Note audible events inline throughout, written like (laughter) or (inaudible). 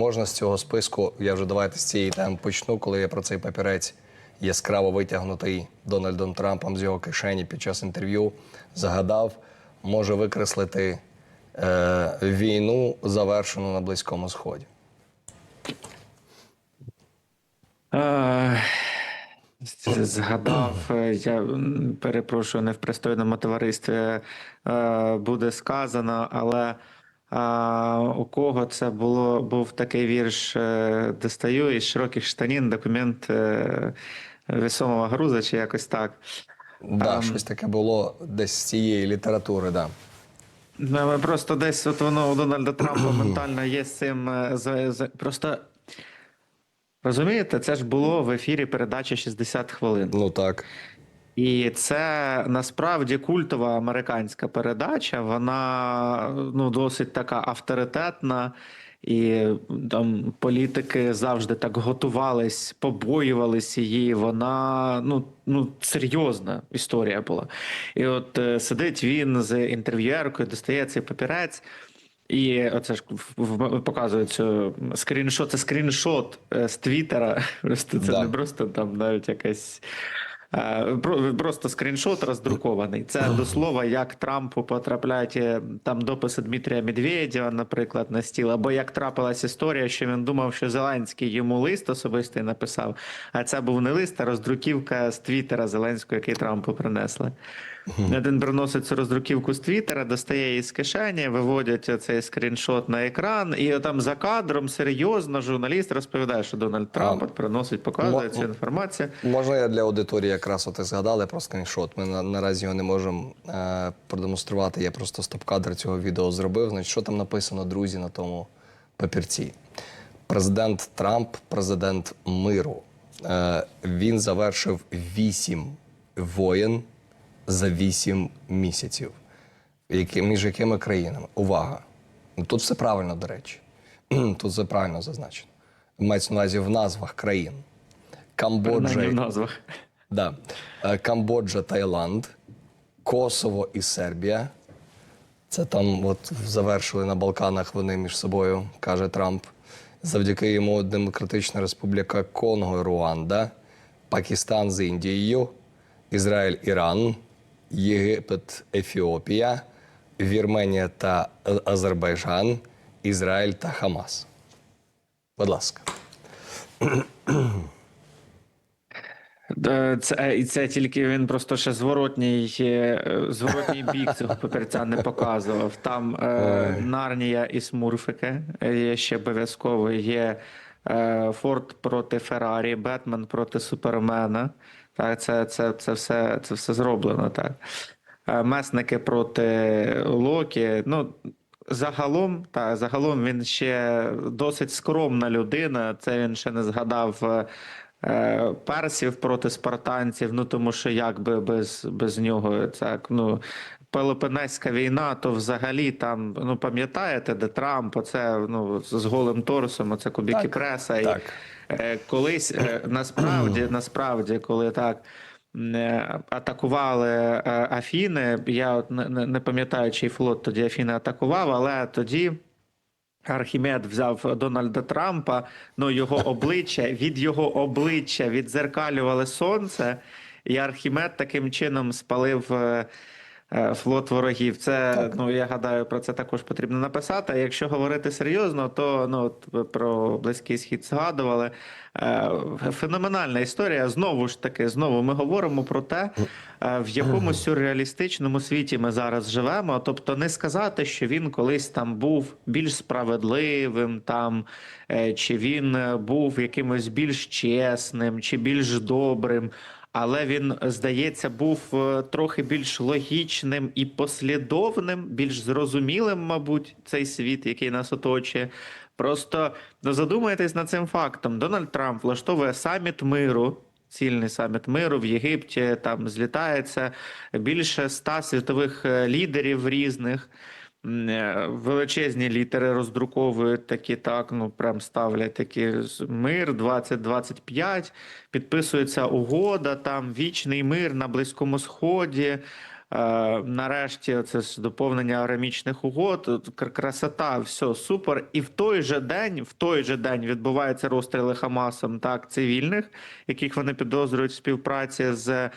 можна з цього списку, я вже давайте з цієї теми почну, коли я про цей папірець яскраво витягнутий Дональдом Трампом з його кишені під час інтерв'ю, загадав, може викреслити е, війну, завершену на Близькому Сході. Е, Згадав, е, я перепрошую, не в пристойному товаристві е, буде сказано, але у кого це було, був такий вірш е, Достаю із широких штанін документ е, весомого груза, чи якось так. Да, щось таке було десь з цієї літератури, да. Ну, Просто десь от воно у Дональда Трампа (clears throat) ментально є з цим. е, Просто розумієте, це ж було в ефірі передачі 60 хвилин. Ну так. І це насправді культова американська передача. Вона ну досить така авторитетна, і там політики завжди так готувались, побоювались її. Вона ну, ну серйозна історія була. І от е, сидить він з інтерв'юеркою, достає цей папірець. І оце ж цю скріншот. Це скріншот е, з Твіттера. (laughs) Просто це Да. не просто там навіть якась. Е, про- Просто скріншот роздрукований. Це до слова, як Трампу потрапляють е, там дописи Дмитрія Медведєва, наприклад, на стіл, або як трапилась історія, що він думав, що Зеленський йому лист особистий написав, а це був не лист, а роздруківка з Твіттера Зеленського, який Трампу принесли. Один приносить цю роздруківку з Твіттера, достає її з кишені, виводять цей скріншот на екран, і там за кадром серйозно журналіст розповідає, що Дональд Трамп от приносить, показує цю інформацію. Можна я для аудиторії якраз от і згадали про скріншот. Ми на, наразі його не можемо е, продемонструвати. Я просто стоп-кадр цього відео зробив. Значить, що там написано, друзі, на тому папірці? Президент Трамп, президент миру. Е, він завершив вісім воєн за вісім місяців. Які, між якими країнами? Увага! Ну, Тут все правильно, до речі. (clears throat) Тут все правильно зазначено. Мається на увазі в назвах країн. Принаймні в Камбоджа, назвах. да. Е, Камбоджа, Таїланд, Косово і Сербія. Це там от завершили на Балканах вони між собою, каже Трамп. Завдяки йому Демократична Республіка Конго, Руанда, Пакистан з Індією, Ізраїль, Іран, Єгипет, Ефіопія, Вірменія та Е- Азербайджан, Ізраїль та Хамас. Будь ласка. Е, Це, е, і це тільки він просто ще зворотній, зворотній бік цього папірця не показував. Там е, Нарнія і Смурфики є ще обов'язково. Є е, Форд проти Феррарі, Бетмен проти Супермена. Так, це, це, це, все, це все зроблено. Так. Е, Месники проти Локі. Ну, Загалом, та загалом він ще досить скромна людина. Це він ще не згадав е, е, персів проти спартанців. Ну тому що якби без, без нього так ну. Пелопонеська війна, то взагалі там, ну пам'ятаєте, де Трамп, оце ну з голим торсом, оце кубіки Так, преса. Так. е, колись е, насправді, (clears throat) насправді, коли так е, атакували е, Афіни, я не, пам'ятаю, чий флот тоді Афіни атакував, але тоді. Архімед взяв Дональда Трампа, ну його (laughs) обличчя від його обличчя відзеркалювали сонце, і Архімед таким чином спалив е, е, флот ворогів. Це ну я гадаю, про це також потрібно написати. А якщо говорити серйозно, то ну от про близький схід згадували. Е, Феноменальна історія. Знову ж таки, знову ми говоримо про те, е, в якому (clears throat) сюрреалістичному світі ми зараз живемо. Тобто, не сказати, що він колись там був більш справедливим, там е, чи він е, був якимось більш чесним, чи більш добрим. Але він, здається, був е, трохи більш логічним і послідовним, більш зрозумілим, мабуть, цей світ, який нас оточує. Просто ну, задумайтесь над цим фактом. Дональд Трамп влаштовує саміт миру. Цільний саміт миру в Єгипті там злітається більше ста світових е, лідерів різних. Е, Величезні літери роздруковують такі, так, ну прям ставлять такі мир 2025, підписується угода, там вічний мир на Близькому Сході. Е, нарешті, це ж доповнення агромічних угод, красота, все супер. І в той же день, в той же день відбуваються розстріли Хамасом так цивільних, яких вони підозрюють в співпраці з.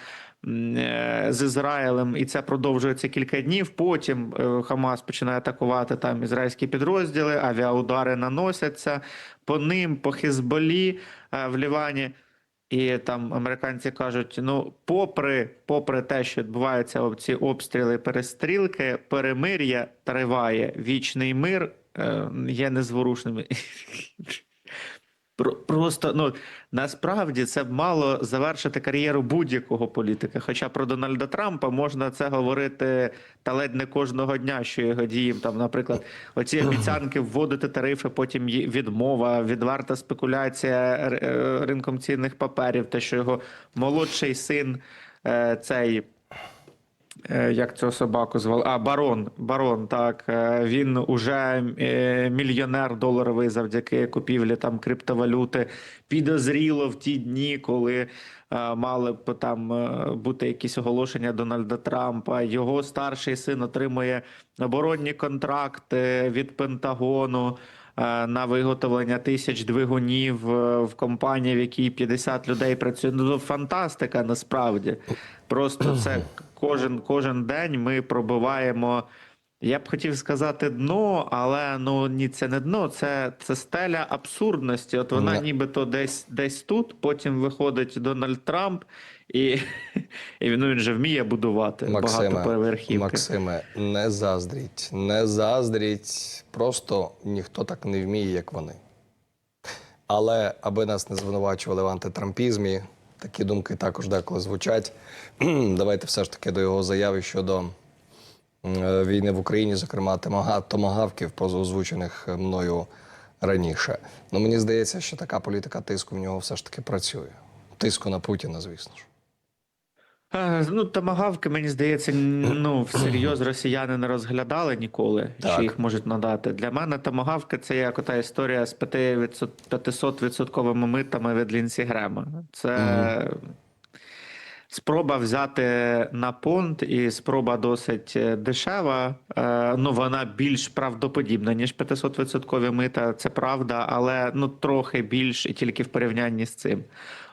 Е, З Ізраїлем, і це продовжується кілька днів. Потім е, Хамас починає атакувати там ізраїльські підрозділи, авіаудари наносяться по ним, по Хизболі е, в Лівані. І там американці кажуть: ну, попри, попри те, що відбуваються ці обстріли, перестрілки, перемир'я триває. Вічний мир є незворушним. (laughs) Про- Просто ну насправді це б мало завершити кар'єру будь-якого політика. Хоча про Дональда Трампа можна це говорити та ледь не кожного дня, що його діям там, наприклад, оці обіцянки вводити тарифи, потім відмова, відверта спекуляція е, ринком цінних паперів, те, що його молодший син е, цей. Е, Як цього собаку звали? А, барон. Барон, так. Е, Він уже е, мільйонер доларовий завдяки купівлі там криптовалюти. Підозріло в ті дні, коли мали б там бути якісь оголошення Дональда Трампа. Його старший син отримує оборонні контракти від Пентагону. На виготовлення тисяч двигунів в компанії, в якій 50 людей працює. Ну, фантастика насправді. Просто це (clears throat) кожен, кожен день ми пробиваємо. Я б хотів сказати дно, але ну ні, це не дно, це, це стеля абсурдності. От вона Не. нібито десь десь тут. Потім виходить Дональд Трамп, і, (laughs) і він, ну, він же вміє будувати Максиме, багатоповерхівки. Максиме, не заздріть, не заздріть. Просто ніхто так не вміє, як вони. Але аби нас не звинувачували в антитрампізмі, такі думки також деколи звучать. (clears throat) Давайте все ж таки до його заяви щодо е, війни в Україні, зокрема томагавків, позаозвучених мною раніше. Ну мені здається, що така політика тиску в нього все ж таки працює. Тиску на Путіна, звісно ж. Ну, тамагавки, мені здається, ну, всерйоз росіяни не розглядали ніколи, Так. чи їх можуть надати. Для мене тамагавки це як ота історія з 500-відсотковими митами від Лінсі Грема. Це спроба взяти на понт, і спроба досить е, дешева. Е, Ну, вона більш правдоподібна, ніж 500-відсоткові мита, це правда, але ну, трохи більш і тільки в порівнянні з цим.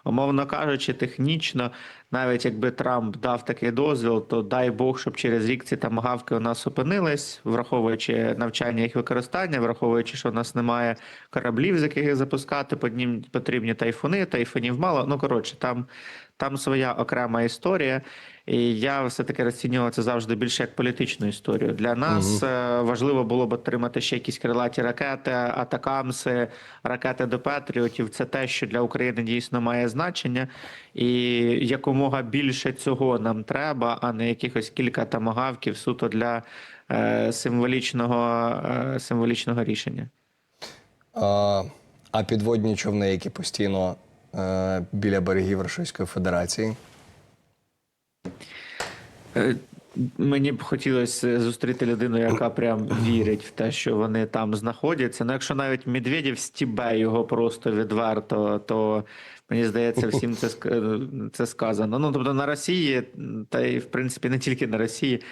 Умовно кажучи, технічно, навіть якби Трамп дав такий дозвіл, то дай Бог, щоб через рік ці тамагавки у нас опинились, враховуючи навчання їх використання, враховуючи, що у нас немає кораблів, з яких їх запускати, под ним потрібні тайфуни, тайфунів мало. Ну коротше, там, там своя окрема історія. І я все-таки розцінював це завжди більше як політичну історію. Для нас е, важливо було б отримати ще якісь крилаті ракети, атакамси, ракети до Петріотів. Це те, що для України дійсно має значення. І якомога більше цього нам треба, а не якихось кілька тамагавків суто для е, символічного, е, символічного рішення. А, а підводні човни, які постійно біля берегів Російської Федерації. Е, Мені б хотілося зустріти людину, яка прям вірить в те, що вони там знаходяться. Ну, якщо навіть Медведєв стібе його просто відверто, то мені здається, всім це це сказано. Ну тобто на Росії, та й в принципі не тільки на Росії.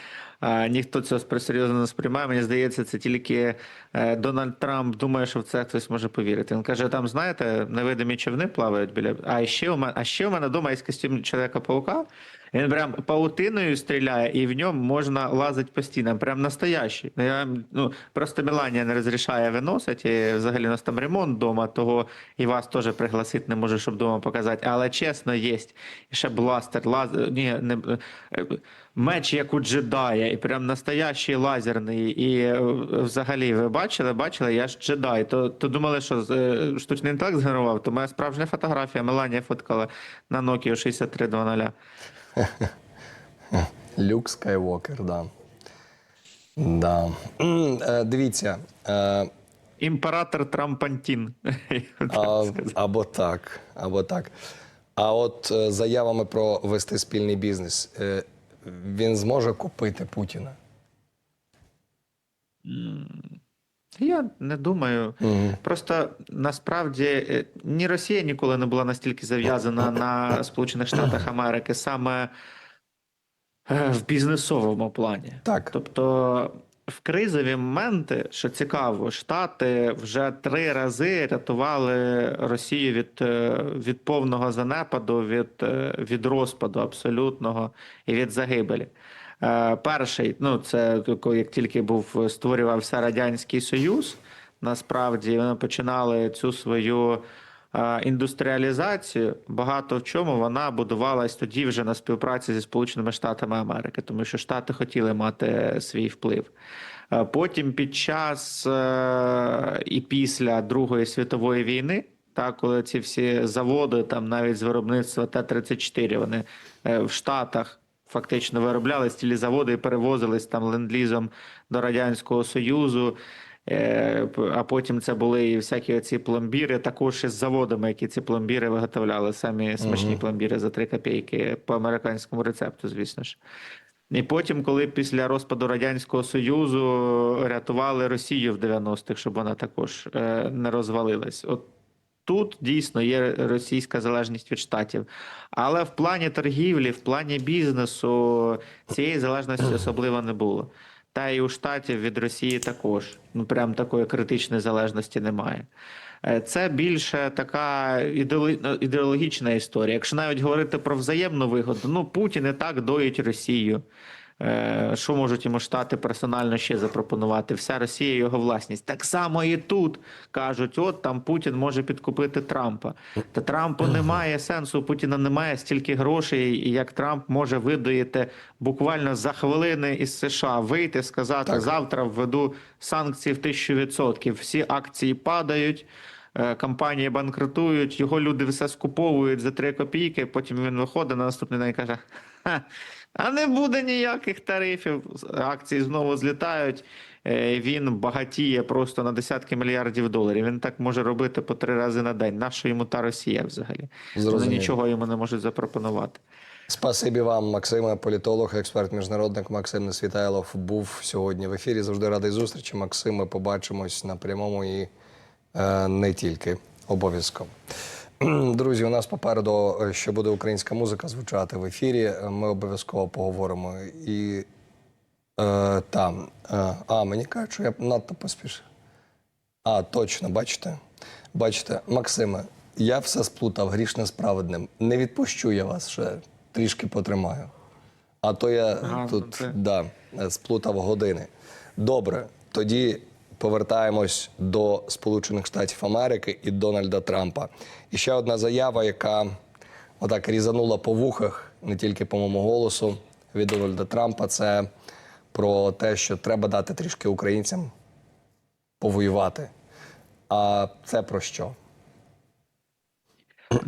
Ніхто цього серйозно не сприймає. Мені здається, це тільки е, Дональд Трамп думає, що в це хтось може повірити. Він каже: там, знаєте, невидимі човни плавають біля. А ще у мене, а ще у мене дома є костюм чоловіка-паука. Він прям паутиною стріляє, і в ньому можна лазити по стінам. Прям настоящий. Ну, Я, ну, просто Меланія не розрішає виносити. Взагалі у нас там ремонт вдома, того і вас теж пригласити не можу, щоб вдома показати. Але чесно, є. Ще бластер, лазер, ні, не, е, меч, як у джедая, і прям настоящий лазерний. І е, взагалі, ви бачили, бачили, я ж джедай. То, то думали, що е, штучний інтелект згенерував, то моя справжня фотографія. Меланія фоткала на Nokia 6300. (laughs) Люк Скайвокер, да. Да. Е, Дивіться, е, Імператор Трампантін. (laughs) А, або так, або так. А от е, заявами про вести спільний бізнес, е, він зможе купити Путіна? Я не думаю. Мгм. Просто насправді е, ні Росія ніколи не була настільки зав'язана на Сполучених Штатах Америки. Саме е, в бізнесовому плані. Так. Тобто в кризові моменти, що цікаво, Штати вже три рази рятували Росію від, е, від повного занепаду, від, від розпаду абсолютного і від загибелі. Е, Перший, ну це як тільки був створювався Радянський Союз, насправді вони починали цю свою е, індустріалізацію. Багато в чому вона будувалась тоді вже на співпраці зі Сполученими Штатами Америки, тому що Штати хотіли мати свій вплив. Е, Потім під час і після Другої світової війни, так, коли ці всі заводи, там навіть з виробництва Т-34, вони в Штатах фактично виробляли цілі заводи і перевозились там ленд-лізом до Радянського Союзу. Е, А потім це були і всякі оці пломбіри, також із заводами, які ці пломбіри виготовляли. Самі смачні пломбіри за 3 копійки по американському рецепту, звісно ж. І потім, коли після розпаду Радянського Союзу рятували Росію в 90-х, щоб вона також е, не розвалилась. От тут дійсно є російська залежність від штатів. Але в плані торгівлі, в плані бізнесу цієї залежності особливо не було. Та і у штатів від Росії також. Ну прям такої критичної залежності немає. Е, Це більше така ну, ідеологічна історія. Якщо навіть говорити про взаємну вигоду, ну Путін і так доїть Росію. Е, Що можуть йому штати персонально ще запропонувати? Вся Росія його власність. Так само і тут кажуть: от там Путін може підкупити Трампа. Та Трампу немає сенсу. У Путіна немає стільки грошей, як Трамп може видоїти буквально за хвилини із США вийти, сказати Так. завтра введу санкції в тисячу відсотків. Всі акції падають. е, Компанії банкрутують, його люди все скуповують за 3 копійки. Потім він виходить на наступний день і каже: Ха, а не буде ніяких тарифів. Акції знову злітають. е, Він багатіє просто на десятки мільярдів доларів. Він так може робити по три рази на день. Нащо йому та Росія взагалі? Вони нічого йому не можуть запропонувати. Спасибі вам, Максиме, політолог, експерт, міжнародник Максим Несвітайлов був сьогодні в ефірі. Завжди радий зустрічі. Максим, ми побачимось на прямому і е, не тільки обов'язково. (clears throat) Друзі, у нас попереду е, ще буде українська музика звучати в ефірі. Е, Ми обов'язково поговоримо і е, там. Е, а, мені кажуть, що я надто поспішив. А, точно, бачите? Бачите, Максиме, я все сплутав грішне справедним. Не відпущу я вас ще трішки потримаю. А то я Ага, тут це- да, сплутав години. Добре, тоді повертаємось до Сполучених Штатів Америки і Дональда Трампа. І ще одна заява, яка отак різанула по вухах, не тільки по моєму голосу від Дональда Трампа, це про те, що треба дати трішки українцям повоювати. А це про що?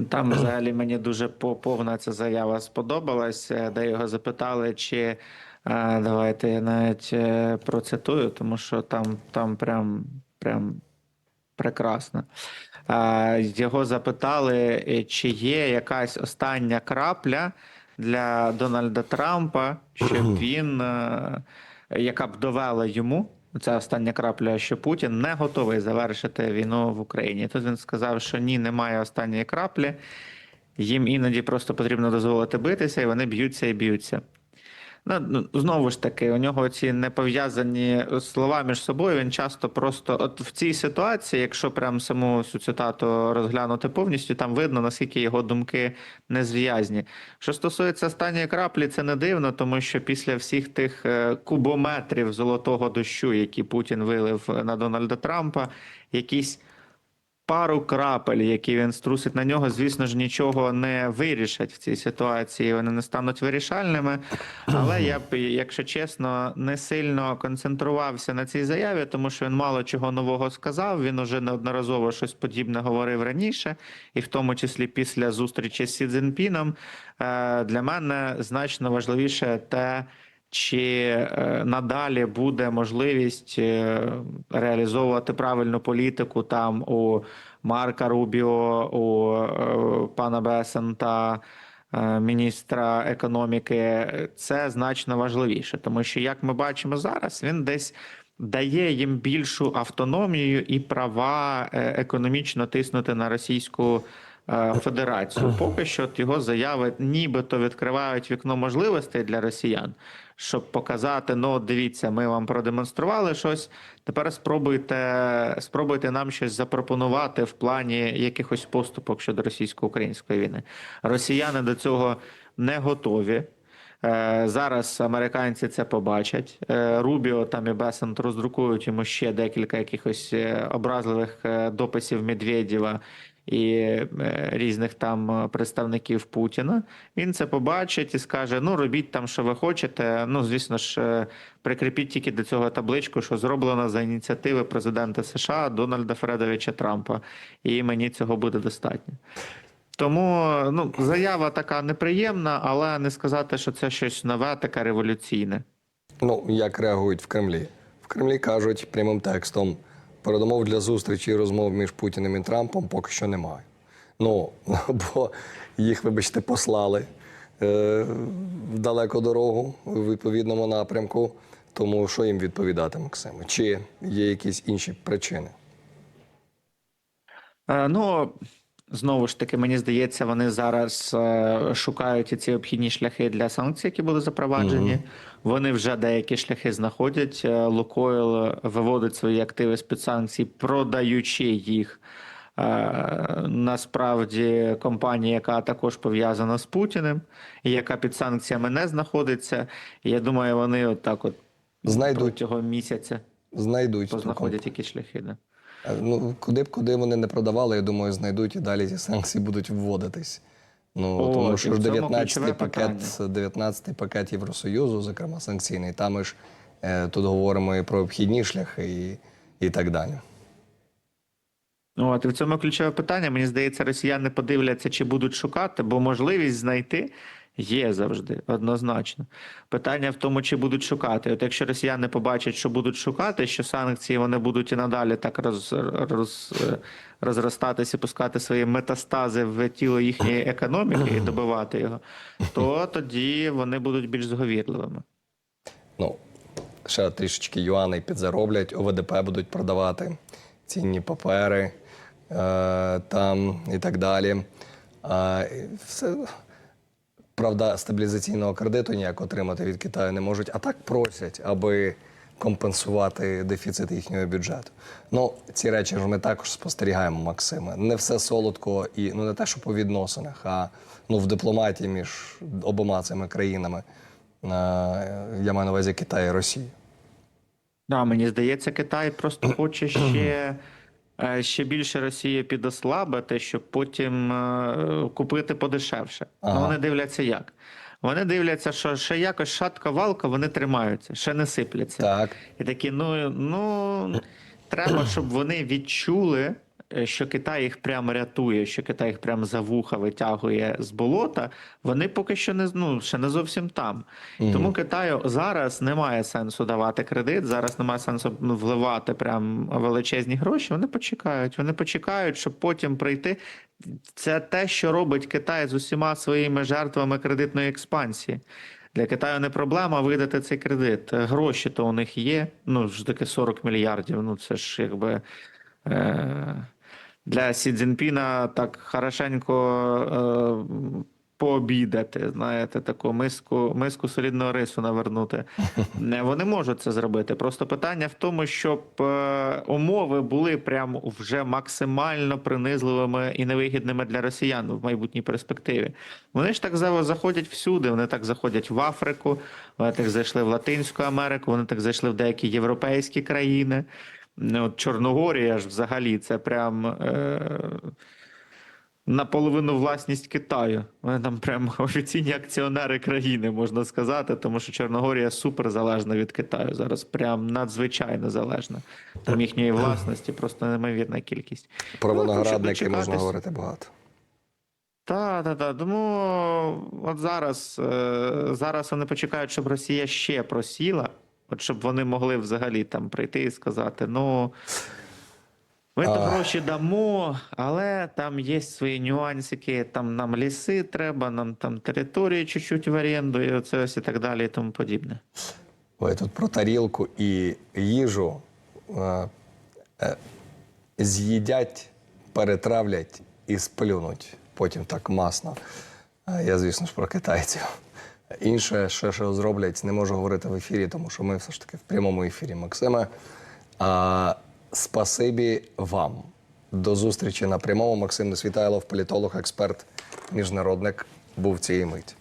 Там взагалі мені дуже по- повна ця заява сподобалась, е, де його запитали, чи давайте я навіть е, процитую, тому що там, там прям, прям прекрасно. Його запитали, е, чи є якась остання крапля для Дональда Трампа, щоб він, е, яка б довела йому. Це остання крапля, що Путін не готовий завершити війну в Україні. Тут він сказав, що ні, немає останньої краплі. Їм іноді просто потрібно дозволити битися, і вони б'ються і б'ються. Ну, ну, знову ж таки, у нього ці непов'язані слова між собою. Він часто просто, от в цій ситуації, якщо прям саму цю цитату розглянути повністю, там видно, наскільки його думки незв'язні. Що стосується останньої краплі, це не дивно, тому що після всіх тих е, кубометрів золотого дощу, які Путін вилив на Дональда Трампа, якісь пару крапель, які він струсить на нього, звісно ж, нічого не вирішать в цій ситуації. Вони не стануть вирішальними. Але я б, якщо чесно, не сильно концентрувався на цій заяві, тому що він мало чого нового сказав. Він уже неодноразово щось подібне говорив раніше, і в тому числі після зустрічі з Сі Цзіньпіном. Е, Для мене значно важливіше те. Чи е, надалі буде можливість е, реалізовувати правильну політику там у Марка Рубіо, у е, пана Бесента, міністра економіки? Це значно важливіше, тому що, як ми бачимо зараз, він десь дає їм більшу автономію і права економічно тиснути на російську Федерацію. Поки що його заяви нібито відкривають вікно можливостей для росіян, щоб показати: ну, дивіться, ми вам продемонстрували щось. Тепер спробуйте, спробуйте нам щось запропонувати в плані якихось поступок щодо російсько-української війни. Росіяни до цього не готові. Е, Зараз американці це побачать. Е, Рубіо там і Бесент роздрукують йому ще декілька якихось е, образливих е, дописів Медведєва і е, різних там е, представників Путіна. Він це побачить і скаже: ну робіть там, що ви хочете. Ну, звісно ж, е, прикріпіть тільки до цього табличку, що зроблено за ініціативи президента США Дональда Фредовича Трампа. І мені цього буде достатньо. Тому ну, заява така неприємна, але не сказати, що це щось нове, таке революційне. Ну, як реагують в Кремлі? В Кремлі кажуть прямим текстом: передумов для зустрічі і розмов між Путіним і Трампом поки що немає. Ну, (laughs) бо їх, вибачте, послали е, в далеку дорогу в відповідному напрямку. Тому що їм відповідати, Максиме? Чи є якісь інші причини? Е, Ну, знову ж таки, мені здається, вони зараз е, шукають ці обхідні шляхи для санкцій, які були запроваджені. Вони вже деякі шляхи знаходять. Е, Лукойл виводить свої активи з під санкцій, продаючи їх. Е, Насправді компанія, яка також пов'язана з Путіним, і яка під санкціями не знаходиться. Я думаю, вони от так от Знайдуть. протягом місяця Знайдуть ту познаходять якісь шляхи. Да. Е, Ну, куди б куди вони не продавали, я думаю, знайдуть і далі ці санкції будуть вводитись. Ну, О, тому що ж 19 ключове пакет, 19 пакет Євросоюзу, зокрема санкційний, там ми ж е, тут говоримо і про обхідні шляхи і, і так далі. Ну, От, і в цьому ключове питання. Мені здається, росіяни подивляться, чи будуть шукати, бо можливість знайти є завжди однозначно. Питання в тому, чи будуть шукати. От якщо росіяни побачать, що будуть шукати, що санкції вони будуть і надалі так роз, роз, е, розростатися, пускати свої метастази в тіло їхньої економіки і добивати його, то тоді вони будуть більш зговірливими. Ну, ще трішечки юаней підзароблять, ОВДП будуть продавати, цінні папери е, там і так далі. А, все, правда, стабілізаційного кредиту ніяк отримати від Китаю не можуть, а так просять, аби компенсувати дефіцит їхнього бюджету. Ну, ці речі ж ми також спостерігаємо, Максиме. Не все солодко і ну не те, що по відносинах, а ну в дипломатії між обома цими країнами. Е, Я маю на увазі Китай і Росію. Да, мені здається, Китай просто хоче ще, ще більше Росії підослабити, щоб потім е, купити подешевше. Ага. Ну, вони дивляться як. Вони дивляться, що ще якось шатка валка, вони тримаються, ще не сипляться. Так. І такі, ну, ну треба, щоб вони відчули, е, що Китай їх прямо рятує, що Китай їх прямо за вуха витягує з болота. Вони поки що не ну, ще не зовсім там. Тому Китаю зараз немає сенсу давати кредит, зараз немає сенсу ну, вливати прям величезні гроші. Вони почекають. Вони почекають, щоб потім прийти. Це те, що робить Китай з усіма своїми жертвами кредитної експансії. Для Китаю не проблема видати цей кредит. Е, Гроші то у них є. Ну ж таки 40 мільярдів. Ну це ж якби е, для Сі Цзіньпіна так хорошенько е, пообідати. Знаєте, таку миску, миску солідного рису навернути. (laughs) Не, Вони можуть це зробити. Просто питання в тому, щоб е, умови були прям вже максимально принизливими і невигідними для росіян в майбутній перспективі. Вони ж так за- заходять всюди. Вони так заходять в Африку, вони так зайшли в Латинську Америку, вони так зайшли в деякі європейські країни. Ну, От Чорногорія ж взагалі це прям. Е- наполовину власність Китаю. Вони там прям (laughs) офіційні акціонери країни, можна сказати, тому що Чорногорія супер залежна від Китаю. Зараз прям надзвичайно залежна. Там їхньої власності просто неймовірна кількість. Про Ну, можна говорити багато. Так, так, так. Тому от зараз, е, зараз вони почекають, щоб Росія ще просіла, от щоб вони могли взагалі там прийти і сказати: ну. Ми там гроші дамо, але там є свої нюансики, там нам ліси треба, нам там території чуть-чуть в оренду, і оце ось і так далі, і тому подібне. Ой, тут про тарілку і їжу е, з'їдять, перетравлять і сплюнуть. Потім так масно. Я, звісно ж, про китайців. Інше, що, що зроблять, не можу говорити в ефірі, тому що ми все ж таки в прямому ефірі, Максиме. А, спасибі вам. До зустрічі на прямому. Максим Несвітайлов, політолог, експерт, міжнародник, був цієї миті.